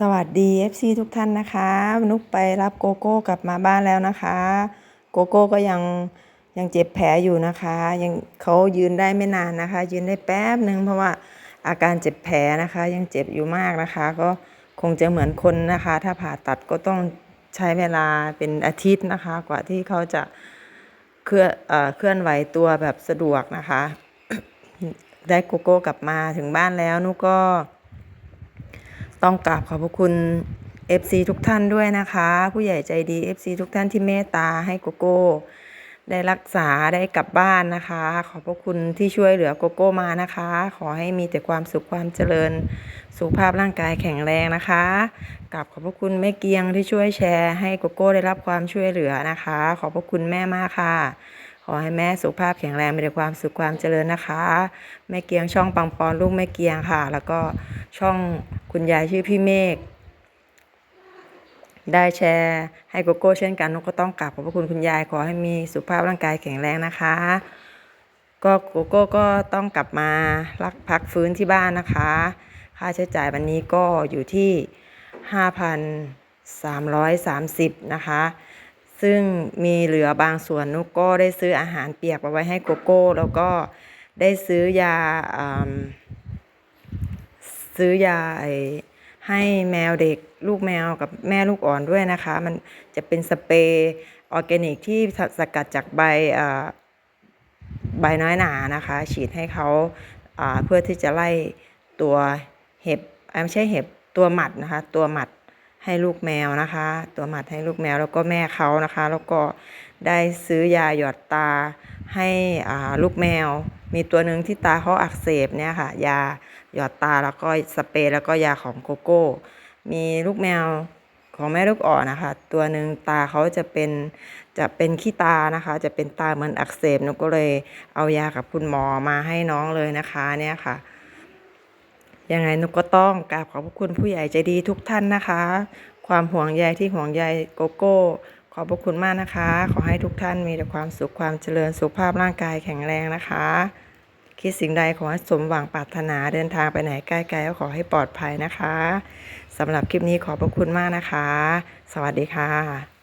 สวัสดี FC ทุกท่านนะคะนุกไปรับโกโก้กลับมาบ้านแล้วนะคะ โกโก้ก็ยังยังเจ็บแผลอยู่นะคะ ยังเขายืนได้ไม่นานนะคะ ยืนได้แป๊บหนึ่งเพราะว่าอาการเจ็บแผลนะคะ ยังเจ็บอยู่มากนะคะ ก็คงจะเหมือนคนนะคะ ถ้าผ่าตัดก็ต้องใช้เวลาเป็นอาทิตย์นะคะ กว่าที่เขาจะเคลื่อนเเคลื่อนไหวตัวแบบสะดวกนะคะ ได้โกโก้กลับมาถึงบ้านแล้วนุกก็ ต้องกราบขอบพระคุณ FC ทุกท่านด้วยนะคะ ผู้ใหญ่ใจดี FC ทุกท่านที่เมตตาให้โกโก้ ได้รักษาได้กลับบ้านนะคะ ขอบพระคุณที่ช่วยเหลือโกโก้มานะคะ ขอให้มีแต่ความสุขความเจริญ สุขภาพร่างกายแข็งแรงนะคะกราบขอบพระคุณแม่เกียงที่ช่วยแชร์ให้โกโก้ได้รับความช่วยเหลือนะคะ ขอบพระคุณแม่มากค่ะขอให้แม่สุขภาพแข็งแรงมีแต่ความสุขความเจริญนะคะ แม่เกียงช่องปังปอนลูกแม่เกียงค่ะ แล้วก็ช่อง คุณยายชื่อพี่เมฆได้แชร์ให้โกโก้เช่นกันนกก็ต้องกราบขอบพระคุณคุณยายขอให้มีสุขภาพร่างกายแข็งแรงนะคะ ก็โกโก้ก็ต้องกลับมารักพักฟื้นที่บ้านนะคะ ค่าใช้จ่ายวันนี้ก็อยู่ที่ 5,330 นะคะ ซึ่งมีเหลือบางส่วนนุกก็ได้ซื้ออาหารเปียกมาไว้ให้โกโก้ แล้วก็ได้ซื้อยาอืม ซื้อยาไอให้แมวเด็กลูกแมวกับแม่ลูกอ่อนด้วยนะคะ มันจะเป็นสเปรย์ออร์แกนิกที่สกัดจากใบใบน้อยหนานะคะ ฉีดให้เขาเพื่อที่จะไล่ตัวเห็บไม่ใช่เห็บตัวหมัดนะคะ ตัวหมัดให้ลูกแมวนะคะ ตัวหมัดให้ลูกแมวแล้วก็แม่เขานะคะ แล้วก็ได้ซื้อยาหยอดตาให้ลูกแมว มีตัวหนึ่งที่ตาเขาอักเสบเนี่ยค่ะ ยาหยอดตาแล้วก็สเปรย์แล้วก็ยาของโกโก้ มีลูกแมวของแม่ลูกอ่อนนะคะ ตัวหนึ่งตาเขาจะเป็นจะเป็นขี้ตานะคะ จะเป็นตาเหมือนอักเสบหนูก็เลยเอายากับคุณหมอมาให้น้องเลยนะคะเนี่ยค่ะยังไงนุก็ต้องกราบขอบพระคุณผู้ใหญ่ใจดีทุกท่านนะคะ ความห่วงใยที่ห่วงใยโกโก้ ขอบพระคุณมากนะคะ ขอให้ทุกท่านมีแต่ความสุขความเจริญสุขภาพร่างกายแข็งแรงนะคะ คิดสิ่งใดขอให้สมหวังปรารถนาเดินทางไปไหนใกล้ๆก็ขอให้ปลอดภัยนะคะสำหรับคลิปนี้ขอบพระคุณมากนะคะ สวัสดีค่ะ